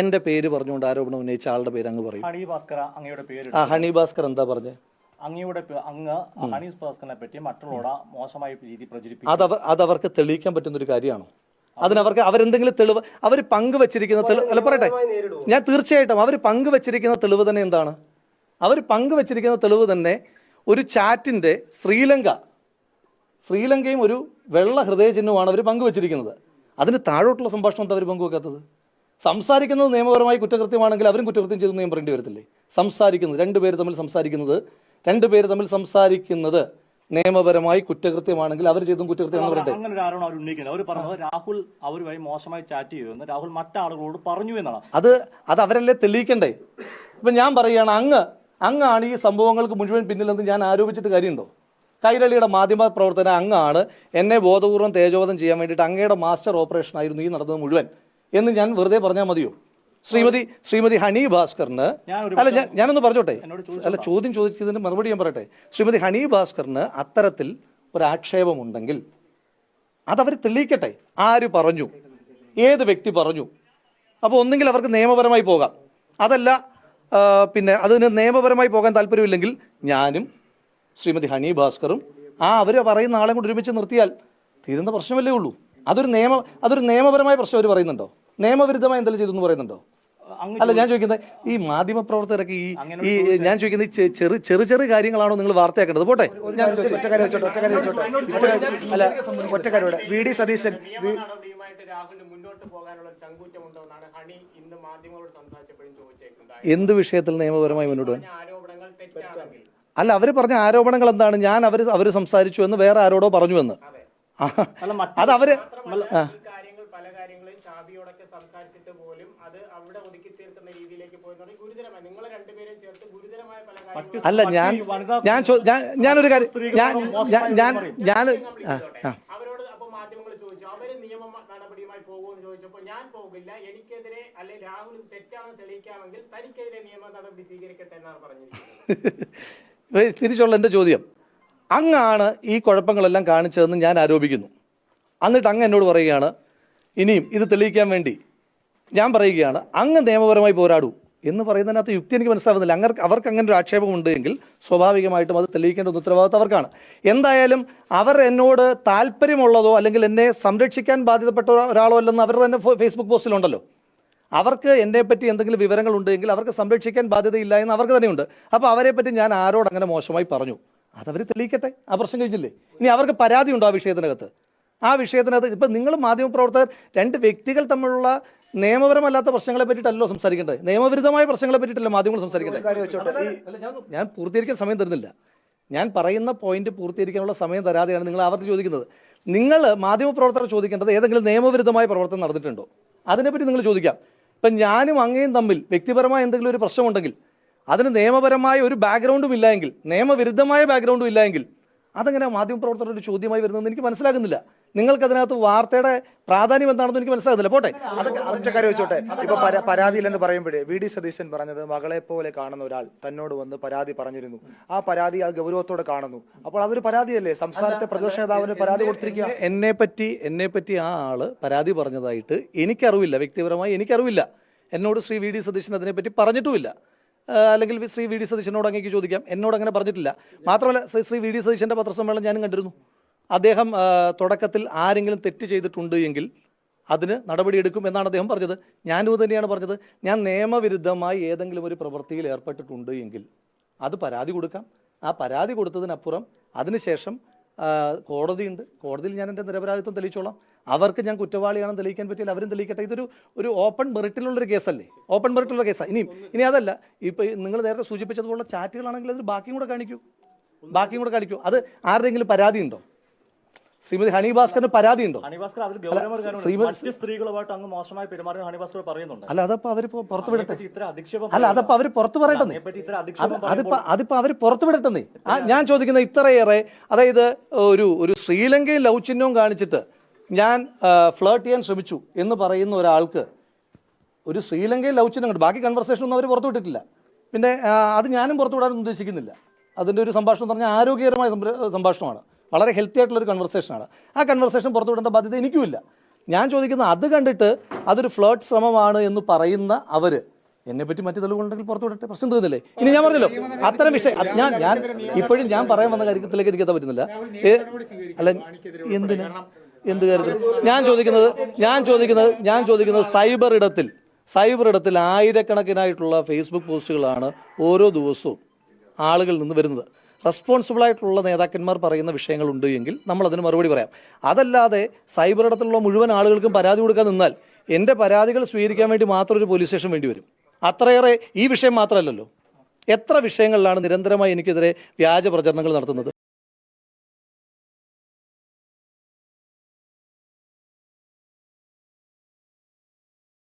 എന്റെ പേര് പറഞ്ഞുകൊണ്ട് ആരോപണം ഉന്നയിച്ച ആളുടെ പേര് അങ്ങ് പറയും. ഹണി ഭാസ്കർ അങ്ങയുടെ പേര് ആ ഹണി ഭാസ്കർ എന്താ പറഞ്ഞത് അങ്ങയുടെ അങ്ങ് ഹണി ഭാസ്കറിനെ പറ്റി മറ്റുള്ളവരുടെ മോശമായ രീതി പ്രചരിപ്പിക്കും അത് അത് അവർക്ക് തെളിയിക്കാൻ പറ്റുന്ന ഒരു കാര്യമാണോ അതിനവർക്ക് അവരെന്തെങ്കിലും തെളിവ് അവർ പങ്കുവച്ചിരിക്കുന്ന തെളിവ് അല്ല പറയട്ടെ. ഞാൻ തീർച്ചയായിട്ടും അവർ പങ്കുവച്ചിരിക്കുന്ന തെളിവ് തന്നെ എന്താണ്? അവർ പങ്കുവച്ചിരിക്കുന്ന തെളിവ് തന്നെ ഒരു ചാറ്റിന്റെ ശ്രീലങ്ക. ശ്രീലങ്കയും ഒരു വെള്ള ഹൃദയചിഹ്നമാണ് അവർ പങ്കുവച്ചിരിക്കുന്നത്. അതിന് താഴോട്ടുള്ള സംഭാഷണം എന്താ അവർ പങ്കുവെക്കാത്തത്? സംസാരിക്കുന്നത് നിയമപരമായി കുറ്റകൃത്യമാണെങ്കിൽ അവരും കുറ്റകൃത്യം ചെയ്തു നിയമം പറയേണ്ടി വരത്തില്ലേ? സംസാരിക്കുന്നത് രണ്ടുപേര് തമ്മിൽ സംസാരിക്കുന്നത് രണ്ടുപേര് തമ്മിൽ സംസാരിക്കുന്നത് നിയമപരമായി കുറ്റകൃത്യമാണെങ്കിൽ അവർ ചെയ്തും കുറ്റകൃത്യമാണെന്ന് പറയട്ടെ. അങ്ങനെ ഒരു ആരോപണം അവർ ഉന്നയിക്കുന്നത് അവർ പറഞ്ഞത് രാഹുൽ അവരുമായി മോശമായി ചാറ്റ് ചെയ്യുന്നു രാഹുൽ മറ്റാളുകളോട് പറഞ്ഞു എന്നാണ്. അത് അത് അവരല്ലേ തെളിയിക്കണ്ടേ? ഇപ്പൊ ഞാൻ പറയുകയാണ് അങ്ങ് അങ്ങാണ് ഈ സംഭവങ്ങൾക്ക് മുഴുവൻ പിന്നിലെന്ന് ഞാൻ ആരോപിച്ചിട്ട് കാര്യമുണ്ടോ? കൈരളിയുടെ മാധ്യമ പ്രവർത്തന അങ്ങാണ് എന്നെ ബോധപൂർവം തേജോവധം ചെയ്യാൻ വേണ്ടിയിട്ട് അങ്ങയുടെ മാസ്റ്റർ ഓപ്പറേഷൻ ആയിരുന്നു ഈ നടന്നത് മുഴുവൻ. എന്ന് ഞാൻ വെറുതെ പറഞ്ഞാൽ മതിയോ? ശ്രീമതി ശ്രീമതി ഹണി ഭാസ്കറിന് അല്ല ഞാൻ ഞാനൊന്ന് പറഞ്ഞോട്ടെ? അല്ല ചോദ്യം ചോദിച്ചതിന് മറുപടി ഞാൻ പറയട്ടെ? ശ്രീമതി ഹണി ഭാസ്കറിന് അത്തരത്തിൽ ഒരു ആക്ഷേപമുണ്ടെങ്കിൽ അതവർ തെളിയിക്കട്ടെ? ആര് പറഞ്ഞു? ഏത് വ്യക്തി പറഞ്ഞു? അപ്പോൾ ഒന്നെങ്കിൽ അവർക്ക് നിയമപരമായി പോകാം. അതല്ല പിന്നെ അതിന് നിയമപരമായി പോകാൻ താല്പര്യമില്ലെങ്കിൽ ഞാനും ശ്രീമതി ഹണി ഭാസ്കറും ആ അവർ പറയുന്ന ആളെ കൂടി ഒരുമിച്ച് നിർത്തിയാൽ തീരുന്ന പ്രശ്നമല്ലേ ഉള്ളൂ. അതൊരു നിയമ അതൊരു നിയമപരമായ പ്രശ്നം അവർ പറയുന്നുണ്ടോ? നിയമവിരുദ്ധമായി എന്തെങ്കിലും ചെയ്തു എന്ന് പറയുന്നുണ്ടോ? അല്ല ഞാൻ ചോദിക്കുന്നത് ഈ മാധ്യമ പ്രവർത്തകരൊക്കെ ഈ ഈ ഞാൻ ചോദിക്കുന്നത് ഈ ചെ- ചെറു ചെറു ചെറു കാര്യങ്ങളാണോ നിങ്ങൾ വാർത്തയാക്കേണ്ടത്? പോട്ടെ. അല്ല ഒറ്റക്കാരോട് വി ഡി സതീശൻ എന്ത് വിഷയത്തിൽ നിയമപരമായി മുന്നോട്ട് അല്ല അവർ പറഞ്ഞ ആരോപണങ്ങൾ എന്താണ്? ഞാൻ അവർ അവർ സംസാരിച്ചു എന്ന് വേറെ ആരോടോ പറഞ്ഞു എന്ന് അല്ല അത് അവർ മാത്രമല്ല ഈ കാര്യങ്ങൾ പല കാര്യങ്ങളും ഷാബിയോടൊക്കെ സംസാരിച്ചിട്ട് പോലും അത് അവിടെ ഒതുക്കി തീർക്കുന്ന രീതിയിലേക്ക് പോയി ഗുരുതരമായി നിങ്ങൾ രണ്ടുപേരും ചേർത്ത് ഗുരുതരമായ പല കാര്യങ്ങളും അല്ല ഞാൻ ഞാൻ ഞാൻ ഞാനൊരു കാര്യം ഞാൻ ഞാൻ ഞാൻ. അവരോട് അപ്പൊ മാധ്യമങ്ങൾ ചോദിച്ചു അവർ നിയമ നടപടിയുമായി പോകുമെന്ന് ചോദിച്ചപ്പോൾ ഞാൻ പോകില്ല എനിക്കെതിരെ അല്ലെ രാഹുൽ തെറ്റാണെന്ന് തെളിയിക്കാമെങ്കിൽ തനിക്കെതിരെ നിയമ നടപടി സ്വീകരിക്കട്ടെ എന്നാണ് പറഞ്ഞിരിക്കുന്നത്. ഏയ് തിരിച്ചുള്ള എന്റെ ചോദ്യം. അങ്ങാണ് ഈ കുഴപ്പങ്ങളെല്ലാം കാണിച്ചതെന്ന് ഞാൻ ആരോപിക്കുന്നു. എന്നിട്ട് അങ്ങ് എന്നോട് പറയുകയാണ് ഇനിയും ഇത് തെളിയിക്കാൻ വേണ്ടി ഞാൻ പറയുകയാണ് അങ്ങ് നിയമപരമായി പോരാടൂ എന്ന് പറയുന്നതിനകത്ത് യുക്തി എനിക്ക് മനസ്സിലാവുന്നില്ല. അങ്ങനെ അവർക്ക് അങ്ങനെ ഒരു ആക്ഷേപം ഉണ്ടെങ്കിൽ സ്വാഭാവികമായിട്ടും അത് തെളിയിക്കേണ്ട ഉത്തരവാദിത്വം അവർക്കാണ്. എന്തായാലും അവർ എന്നോട് താല്പര്യമുള്ളതോ അല്ലെങ്കിൽ എന്നെ സംരക്ഷിക്കാൻ ബാധ്യതപ്പെട്ട ഒരാളോ അല്ലെന്ന് അവർ തന്നെ ഫേസ്ബുക്ക് പോസ്റ്റിലുണ്ടല്ലോ അവർക്ക് എന്നെ പറ്റി എന്തെങ്കിലും വിവരങ്ങൾ ഉണ്ടെങ്കിൽ അവർക്ക് സംരക്ഷിക്കാൻ ബാധ്യതയില്ല എന്ന് അവർക്ക് തന്നെയുണ്ട്. അപ്പോൾ അവരെ പറ്റി ഞാൻ ആരോട് അങ്ങനെ മോശമായി പറഞ്ഞു? അതവർ തെളിയിക്കട്ടെ? ആ പ്രശ്നം കഴിഞ്ഞില്ലേ? ഇനി അവർക്ക് പരാതി ഉണ്ടോ ആ വിഷയത്തിനകത്ത്? ആ വിഷയത്തിനകത്ത് ഇപ്പം നിങ്ങൾ മാധ്യമപ്രവർത്തകർ രണ്ട് വ്യക്തികൾ തമ്മിലുള്ള നിയമപരമല്ലാത്ത പ്രശ്നങ്ങളെ പറ്റിയിട്ടല്ലോ സംസാരിക്കേണ്ടത്. നിയമവിരുദ്ധമായ പ്രശ്നങ്ങളെ പറ്റിയിട്ടല്ല മാധ്യമങ്ങൾ സംസാരിക്കേണ്ടത്. ഞാൻ- പൂർത്തീകരിക്കാൻ സമയം തരുന്നില്ല. ഞാൻ പറയുന്ന പോയിന്റ് പൂർത്തീകരിക്കാനുള്ള സമയം തരാതെയാണ് നിങ്ങൾ ആവർത്തി ചോദിക്കുന്നത്. നിങ്ങൾ മാധ്യമപ്രവർത്തകർ ചോദിക്കേണ്ടത് ഏതെങ്കിലും നിയമവിരുദ്ധമായ പ്രവർത്തനം നടന്നിട്ടുണ്ടോ? അതിനെപ്പറ്റി നിങ്ങൾ ചോദിക്കാം. ഇപ്പം ഞാനും അങ്ങയും തമ്മിൽ വ്യക്തിപരമായ എന്തെങ്കിലും ഒരു പ്രശ്നമുണ്ടെങ്കിൽ അതിന് നിയമപരമായ ഒരു ബാക്ക്ഗ്രൗണ്ടും ഇല്ലായെങ്കിൽ നിയമവിരുദ്ധമായ ബാക്ക്ഗ്രൗണ്ടും ഇല്ലായെങ്കിൽ അതെങ്ങനെ മാധ്യമപ്രവർത്തകരുടെ ഒരു ചോദ്യമായി വരുന്നതെന്ന് എനിക്ക് മനസ്സിലാകുന്നില്ല. നിങ്ങൾക്ക് അതിനകത്ത് വാർത്തയുടെ പ്രാധാന്യം എന്താണെന്ന് എനിക്ക് മനസ്സിലാകുന്നില്ല പോട്ടെ. അതൊക്കെ കാര്യം വെച്ചോട്ടെ. ഇപ്പൊ പരാ- പരാതിയില്ലെന്ന് പറയുമ്പോഴേ വി ഡി സതീശൻ പറഞ്ഞത് മകളെ പോലെ കാണുന്ന ഒരാൾ തന്നോട് വന്ന് പരാതി പറഞ്ഞിരുന്നു. ആ പരാതി അത് ഗൗരവത്തോടെ കാണുന്നു. അപ്പോൾ അതൊരു പരാതിയല്ലേ? സംസ്ഥാനത്തെ പ്രതിപക്ഷ നേതാവിന് പരാതി കൊടുത്തിരിക്കുക. എന്നെ പറ്റി എന്നെ പറ്റി ആ ആൾ പരാതി പറഞ്ഞതായിട്ട് എനിക്കറിവില്ല. വ്യക്തിപരമായി എനിക്കറിവില്ല. എന്നോട് ശ്രീ വി ഡി സതീശൻ അതിനെപ്പറ്റി പറഞ്ഞിട്ടുമില്ല. അല്ലെങ്കിൽ ശ്രീ വി ഡി സതീശനോട് അങ്ങേക്ക് ചോദിക്കാം. എന്നോട് അങ്ങനെ പറഞ്ഞിട്ടില്ല. മാത്രമല്ല ശ്രീ ശ്രീ വി ഡി സതീശന്റെ പത്രസമ്മേളനം ഞാനും കണ്ടിരുന്നു. അദ്ദേഹം തുടക്കത്തിൽ ആരെങ്കിലും തെറ്റ് ചെയ്തിട്ടുണ്ട് എങ്കിൽ അതിന് നടപടിയെടുക്കും എന്നാണ് അദ്ദേഹം പറഞ്ഞത്. ഞാനും തന്നെയാണ് പറഞ്ഞത്. ഞാൻ നിയമവിരുദ്ധമായി ഏതെങ്കിലും ഒരു പ്രവൃത്തിയിൽ ഏർപ്പെട്ടിട്ടുണ്ട് എങ്കിൽ അത് പരാതി കൊടുക്കാം. ആ പരാതി കൊടുത്തതിനപ്പുറം അതിനുശേഷം കോടതിയുണ്ട്. കോടതിയിൽ ഞാൻ എന്റെ നിരപരാധിത്വം തെളിയിച്ചോളാം. അവർക്ക് ഞാൻ കുറ്റവാളിയാണെന്ന് തെളിയിക്കാൻ പറ്റിയാൽ അവരും തെളിയിക്കട്ടെ. ഇതൊരു ഒരു ഓപ്പൺ മെറിറ്റിലുള്ളൊരു കേസല്ലേ? ഓപ്പൺ മെറിറ്റിലുള്ള കേസാണ് ഇനിയും ഇനി അതല്ല. ഇപ്പോൾ നിങ്ങൾ നേരത്തെ സൂചിപ്പിച്ചതുപോലുള്ള ചാറ്റുകളാണെങ്കിൽ അതിൽ ബാക്കിയും കൂടെ കാണിക്കൂ. ബാക്കിയും കൂടെ കാണിക്കൂ. അത് ആരുടെയെങ്കിലും പരാതി ഉണ്ടോ ശ്രീമതി ഹണി ഭാസ്കറിന് പരാതി ഉണ്ടോ ഹണിഭാസ്കർ അതിൽ ഗൗരവമായ കാര്യമുണ്ട് ശ്രീമതി- മറ്റ് സ്ത്രീകളുമായിട്ട് അങ്ങ് മോശമായി പെരുമാറിയ ഹണിഭാസ്കർ പറയുന്നുണ്ട്. അല്ല അതപ്പോ അവർ പുറത്തു വിടട്ടെ. അതിനെപ്പറ്റി ഇത്ര അധിക്ഷേപം അല്ല അതപ്പോ അവർ പുറത്തു പറയട്ടെ അതിനെപ്പറ്റി ഇത്ര അത് അധിക്ഷേപം അതിപ്പോ പറയുമ്പോൾ അതിപ്പോ അവർ പുറത്തു വിടട്ടെന്നേ. ആ ഞാൻ ചോദിക്കുന്ന ഇത്രയേറെ അതായത് ഒരു ഒരു ശ്രീലങ്കയിൽ ലൗചിന്യവും കാണിച്ചിട്ട് ഞാൻ ഫ്ലേർട്ട് ചെയ്യാൻ ശ്രമിച്ചു എന്ന് പറയുന്ന ഒരാൾക്ക് ഒരു ശ്രീലങ്കയിൽ ലൗചിന്യം കണ്ടു. ബാക്കി കൺവെർസേഷൻ ഒന്നും അവർ പുറത്തു വിട്ടിട്ടില്ല. പിന്നെ ആ, അത് ഞാനും പുറത്തു വിടാൻ ഉദ്ദേശിക്കുന്നില്ല. അതിന്റെ ഒരു സംഭാഷണം എന്ന് പറഞ്ഞാൽ ആരോഗ്യകരമായ സംഭാഷണമാണ്. വളരെ ഹെൽത്തി ആയിട്ടുള്ള ഒരു കൺവെർസേഷനാണ് ആ കൺവെർസേഷൻ പുറത്തു വിടേണ്ട ബാധ്യത എനിക്കുമില്ല. ഞാൻ ചോദിക്കുന്ന അത് കണ്ടിട്ട് അതൊരു ഫ്ലോട്ട് ശ്രമമാണ് എന്ന് പറയുന്ന അവർ എന്നെ പറ്റി മറ്റു തെളിവുകളുണ്ടെങ്കിൽ പുറത്തു വിടട്ടെ. പ്രശ്നം തീർന്നില്ലേ? ഇനി ഞാൻ പറഞ്ഞല്ലോ അത്തരം വിഷയം ഞാൻ ഞാൻ ഇപ്പോഴും ഞാൻ പറയാൻ വന്ന കാര്യത്തിലേക്ക് എനിക്ക് എത്താൻ പറ്റുന്നില്ല അല്ല എന്തിന്? എന്ത് കാര്യത്തിൽ ഞാൻ ചോദിക്കുന്നത് ഞാൻ ചോദിക്കുന്നത് ഞാൻ ചോദിക്കുന്നത് സൈബർ ഇടത്തിൽ സൈബർ ഇടത്തിൽ ആയിരക്കണക്കിനായിട്ടുള്ള ഫേസ്ബുക്ക് പോസ്റ്റുകളാണ് ഓരോ ദിവസവും ആളുകളിൽ നിന്ന് വരുന്നത്. റെസ്പോൺസിബിൾ ആയിട്ടുള്ള നേതാക്കന്മാർ പറയുന്ന വിഷയങ്ങളുണ്ട് എങ്കിൽ നമ്മൾ അതിന് മറുപടി പറയാം. അതല്ലാതെ സൈബർ ഇടത്തിലുള്ള മുഴുവൻ ആളുകൾക്കും പരാതി കൊടുക്കാൻ നിന്നാൽ എന്റെ പരാതികൾ സ്വീകരിക്കാൻ വേണ്ടി മാത്രം ഒരു പോലീസ് സ്റ്റേഷൻ വേണ്ടി വരും. അത്രയേറെ ഈ വിഷയം മാത്രമല്ലല്ലോ. എത്ര വിഷയങ്ങളിലാണ് നിരന്തരമായി എനിക്കെതിരെ വ്യാജ പ്രചരണങ്ങൾ നടത്തുന്നത്?